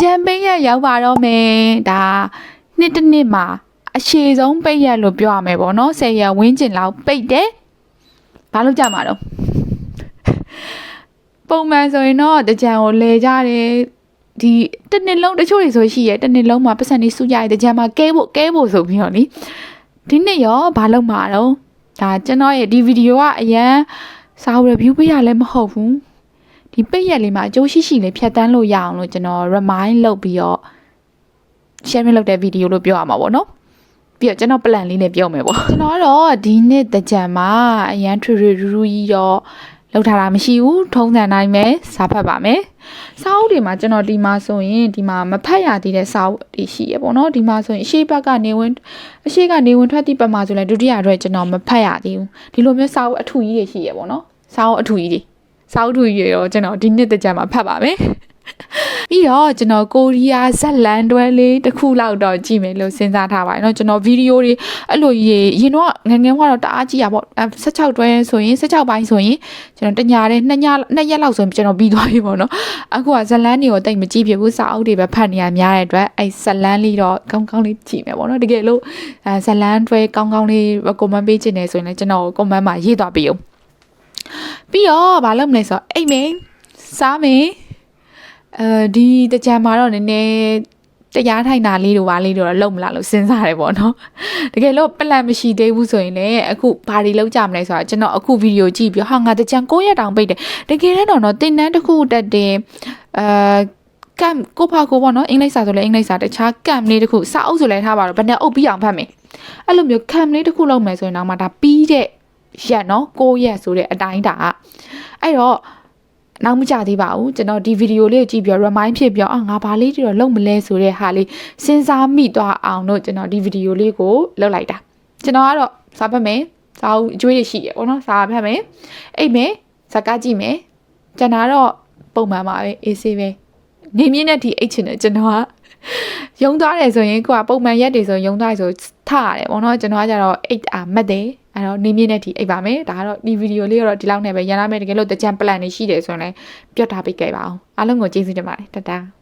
ကြံပိတ်ရက်ရောက်ပါတော့မယ်ဒါနှစ်တစ်နှစ်မှာအရှည်ဆုံးပိတ်ရက်လို့ပြောရမယ်ပေါ့နော်10ရက်ဝင်းကျင်လောက်ပိတ်တယ်ဘာလို့ကြမှာတော့ပုံမှန်ဆိုရင်တော့တကြံကိုလဲကြတယ်ဒီတစ်နှစ်လုံးတချို့တွေဆိုရှိရဲတစ်နှစ်လုံးမှာပတ်စံနေစုကြရတဲ့တကြံမှာကဲဖို့ကဲဖို့ဆိုပြီးတော့နိဒီနှစ်ရောဘာလို့မှာတော့ဒါကျွန်တော်ရဲ့ဒီဗီဒီယိုကအရန်စာအုပ် review ပေးရလည်းမဟုတ်ဘူး ဒီပိတ်ရက်လေးမှာအကျိုးရှိရှိလေးဖြတ်တန်းလို့ရအောင်လို့ကျွန်တော် remind လုပ်ပြီးတော့ share လုပ်တဲ့ဗီဒီယိုလို့ပြောရမှာပေါ့နော်ပြီးတော့ကျွန်တော် plan လေးနဲ့ပြောမယ်ပေါ့ကျွန်တော်ကတော့ဒီနှစ်တကြံမှာအရန်ထူထူရူရူကြီးတော့လောက်ထားတာမရှိဘူးထုံးစံတိုင်းပဲစာဖတ်ပါမယ်စာအုပ်တွေမှာကျွန်တော်ဒီမှာဆိုရင်ဒီမှာမဖတ်ရသေးတဲ့စာအုပ်တွေရှိရပေါ့နော်ဒီမှာဆိုရင်အရှိဘက်ကနေဝင်အရှိကနေဝင်ထွက်တိပတ်မှာဆိုလဲဒုတိယအတွက်ကျွန်တော်မဖတ်ရသေးဘူးဒီလိုမျိုးစာအုပ်အထူကြီးတွေရှိရပေါ့နော်စာအုပ်အထူကြီးတွေ စောက်ထူရရောကျွန်တော်ဒီနှစ်တကြမှာဖတ်ပါမယ်ပြီးတော့ကျွန်တော်ကိုရီးယားဇက်လန်တွဲလေးတစ်ခုလောက်တော့ကြည့်မယ်လို့စဉ်းစားထားပါတယ်เนาะကျွန်တော်ဗီဒီယိုတွေအဲ့လိုရေရင်တော့ငငယ်ကတော့တအားကြည့်ရပေါ့16တွဲဆိုရင်16ပိုင်းဆိုရင်ကျွန်တော်တညာတဲ့နှစ်ညနှစ်ရက်လောက်ဆိုရင်ကျွန်တော်ပြီးသွားပြီပေါ့နော်အခုကဇက်လန်တွေကိုတိတ်မကြည့်ဖြစ်ဘူးစာအုပ်တွေပဲဖတ်နေရများတဲ့အတွက်အဲ့ဇက်လန်လေးတော့ကောင်းကောင်းလေးကြည့်မယ်ပေါ့နော်တကယ်လို့အဲဇက်လန်တွဲကောင်းကောင်းလေးကွန်မန့်ပေးချင်တယ်ဆိုရင်လည်းကျွန်တော်ကွန်မန့်မှာရေးသွားပေးအောင် ပြီးတော့ဘာလုပ်မလဲဆိုတော့အိတ်မင်းစားမင်းအဲဒီတကြံမှာတော့နည်းနည်းတရားထိုင်တာလေးတို့ပါလေးတို့တော့လုံမလားလို့စဉ်းစားတယ်ပေါ့နော်တကယ်လို့ပလန်မရှိသေးဘူးဆိုရင်လည်းအခုဘာတွေလောက်ကြမလဲဆိုတော့ကျွန်တော်အခုဗီဒီယိုကြည့်ပြီးဟာငါတကြံ9ရက်တောင်ပိတ်တယ်တကယ်တော့တော့တင်တန်းတစ်ခုတက်တယ်အဲကမ်ကိုဖာကိုပေါ့နော်အင်္ဂလိပ်စာဆိုလဲအင်္ဂလိပ်စာတခြားကမ်လေးတစ်ခုစာအုပ်ဆိုလဲထားပါတော့ဘယ်နဲ့အုပ်ပြီးအောင်ဖတ်မယ်အဲ့လိုမျိုးကမ်လေးတစ်ခုလောက်မယ်ဆိုရင်တော့မှဒါပြီးတဲ့ ရက်နော်6ရက်ဆိုတဲ့အတိုင်းတာအဲ့တော့နောက်မကြသေးပါဘူးကျွန်တော်ဒီဗီဒီယိုလေးကိုကြည့်ပြီး remind ဖြစ်ပြီးအာငါဘာလေးတွေတော့လုပ်မလဲဆိုတဲ့ဟာလေးစဉ်းစားမိသွားအောင်လို့ကျွန်တော်ဒီဗီဒီယိုလေးကိုလုပ်လိုက်တာကျွန်တော်ကတော့စာဖတ်မယ်စာအုပ်အကျွေးတွေရှိရပေါ့နော်စာဖတ်မယ်အိတ်မယ်ဇာတ်ကားကြည့်မယ်ကျွန်တော်တော့ပုံမှန်ပါပဲအေးဆေးပဲနေမြင့်တဲ့ဒီအိတ်ချင်တယ်ကျွန်တော်ကယုံသွားတယ်ဆိုရင်ကိုကပုံမှန်ရက်တွေဆိုယုံသွားတယ်ဆိုထရတယ်ပေါ့နော်ကျွန်တော်ကကြတော့အိတ်အာမတ်တယ် အဲ့တော့နေမြင့်တဲ့ဒီအိတ်ပါမယ်ဒါကတော့ဒီဗီဒီယိုလေးကတော့ဒီလောက်နဲ့ပဲရန်လာမယ်တကယ်လို့တကြံ plan နေရှိတယ်ဆိုရင်လည်းပြောထားပေးခဲ့ပါအောင်အားလုံးကိုကျေးဇူးတင်ပါတယ်တတား